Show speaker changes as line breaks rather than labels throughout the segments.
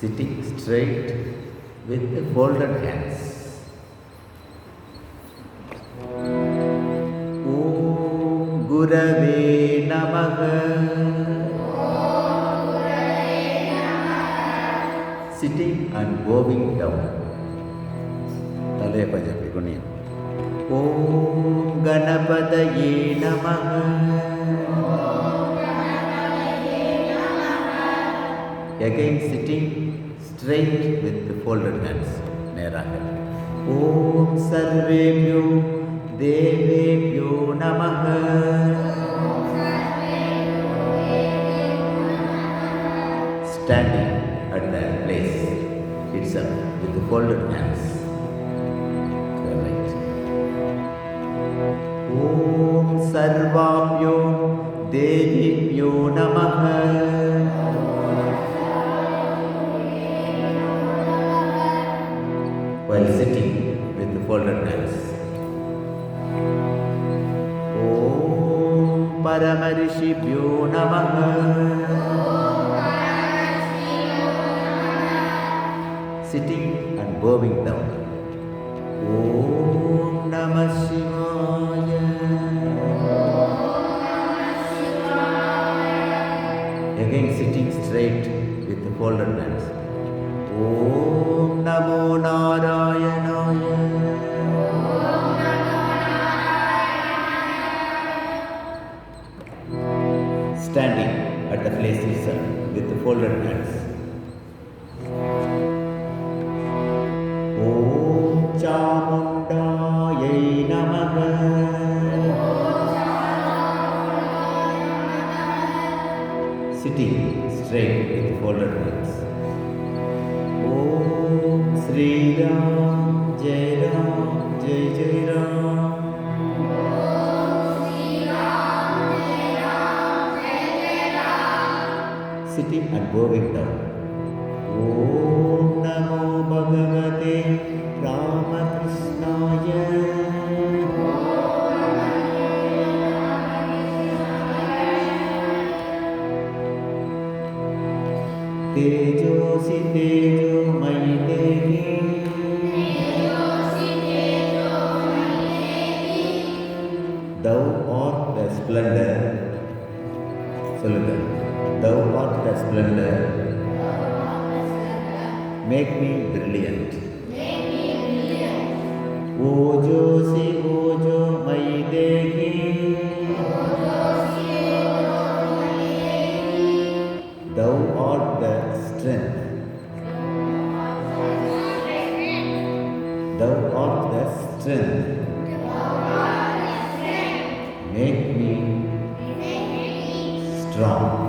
sitting straight with the folded hands. ஓம் குரவே நமக. Sitting and கோவிங் down தலையை கொஞ்சம் அப்படி குண்ணியம் ஓம் கணபதயே நமக. again sitting straight with the folded hands. நேராக Om சர்வேபியோ தேவேபியோ நமக Standing at that place itself with the folded hands. Correct. ஓம் சர்வாபியோ தேவிபியோ நமக while sitting with folded hands. Om Paramarishibhyo Namaha Sitting and bowing down. Om Namah Shivaya Again sitting straight with folded hands. Om Namo Narayana Standing at the place itself with the folded hands. ॐ चामुण्डायै नमः Sitting straight with folded hands. ॐ श्रीराम స్థితి అనుభవిద్దాం ఓం నమో భగవతే రామకృష్ణాయ తేజోసి తేజోమయి దేవి Thou art the splendor. சொல்லுங்கள் thou art art the splendor. Make me brilliant. ओजोसि ओजो मयि देहि Thou art the strength. Thou art the strength. Make me strong.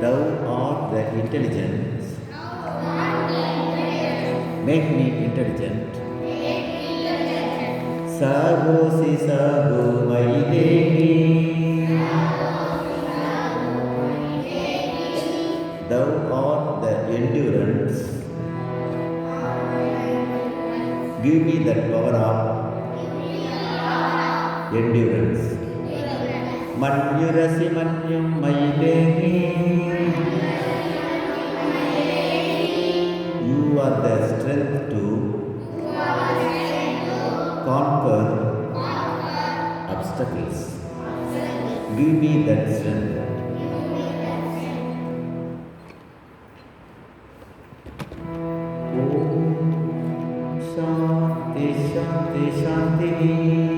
Thou art the intelligence. Make me intelligent. Sagosi sago mayi dehi. Thou art the endurance. Give me that power of endurance. Manyurasi manyum mayi dehi. You are the strength to conquer obstacles. Give me that strength. Om Shanti Shanti Shanti